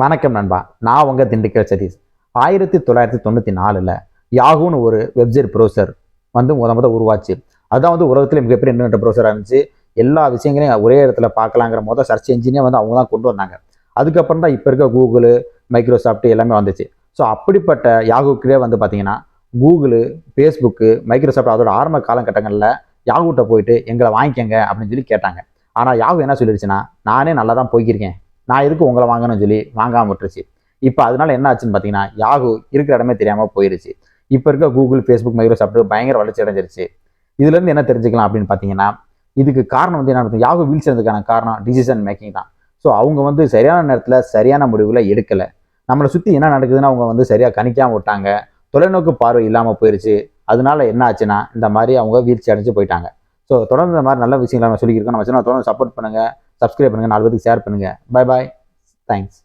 வணக்கம் நண்பா. நான் உங்கள் திண்டுக்கல் சதீஷ். ஆயிரத்தி தொள்ளாயிரத்தி தொண்ணூற்றி நாலில் யாகுன்னு ஒரு வெப்சைட் ப்ரௌசர் வந்து முத முத உருவாச்சு. அதுதான் வந்து உலகத்தில் மிகப்பெரிய இன்டர்நெட் ப்ரௌசராக இருந்துச்சு. எல்லா விஷயங்களையும் ஒரே இடத்துல பார்க்கலாங்கிற மொதல் சர்ச் என்ஜினே வந்து அவங்க தான் கொண்டு வந்தாங்க. அதுக்கப்புறம் தான் இப்போ இருக்க கூகுள் மைக்ரோசாஃப்ட் எல்லாமே வந்துச்சு. ஸோ அப்படிப்பட்ட யாகுக்கிலே வந்து பார்த்தீங்கன்னா கூகுள் ஃபேஸ்புக்கு மைக்ரோசாஃப்ட் அதோட ஆரம்ப காலகட்டங்களில் யாகுகிட்ட போயிட்டு எங்களை வாங்கிக்கங்க அப்படின்னு சொல்லி கேட்டாங்க. ஆனால் யாகு என்ன சொல்லிடுச்சுன்னா நானே நல்லா தான் போய்க்கிருக்கேன். நான் எதுக்கு உங்களை வாங்கணும்னு சொல்லி வாங்காம விட்டுருச்சு. இப்போ அதனால என்ன ஆச்சுன்னு பார்த்தீங்கன்னா யாகு இருக்கிற இடமே தெரியாமல் போயிருச்சு. இப்போ இருக்க கூகுள் ஃபேஸ்புக் மைக்ரோசாஃப்ட் பயங்கர வளர்ச்சி அடைஞ்சிருச்சு. இதுலேருந்து என்ன தெரிஞ்சுக்கலாம் அப்படின்னு பார்த்தீங்கன்னா இதுக்கு காரணம் வந்து என்ன நடக்கும் யாகு வீழ்ச்சி காரணம் டிசிஷன் மேக்கிங் தான். ஸோ அவங்க வந்து சரியான நேரத்தில் சரியான முடிவுகளை எடுக்கலை. நம்மளை சுற்றி என்ன நடக்குதுன்னு அவங்க வந்து சரியாக கணிக்காமல் விட்டாங்க. தொலைநோக்கு பார்வை இல்லாமல் போயிருச்சு. அதனால என்ன ஆச்சுன்னா இந்த மாதிரி அவங்க வீழ்ச்சி அடைஞ்சு போயிட்டாங்க. ஸோ தொடர்ந்து இந்த மாதிரி நல்ல விஷயங்களை நம்ம சொல்லியிருக்கோம் நம்ம சொன்னால் தொடர்ந்து சப்போர்ட் பண்ணுங்கள் சப்ஸ்கிரைப் பண்ணுங்கள் நாலு பேருக்கு ஷேர் பண்ணுங்கள் பை பாய் தேங்க்ஸ்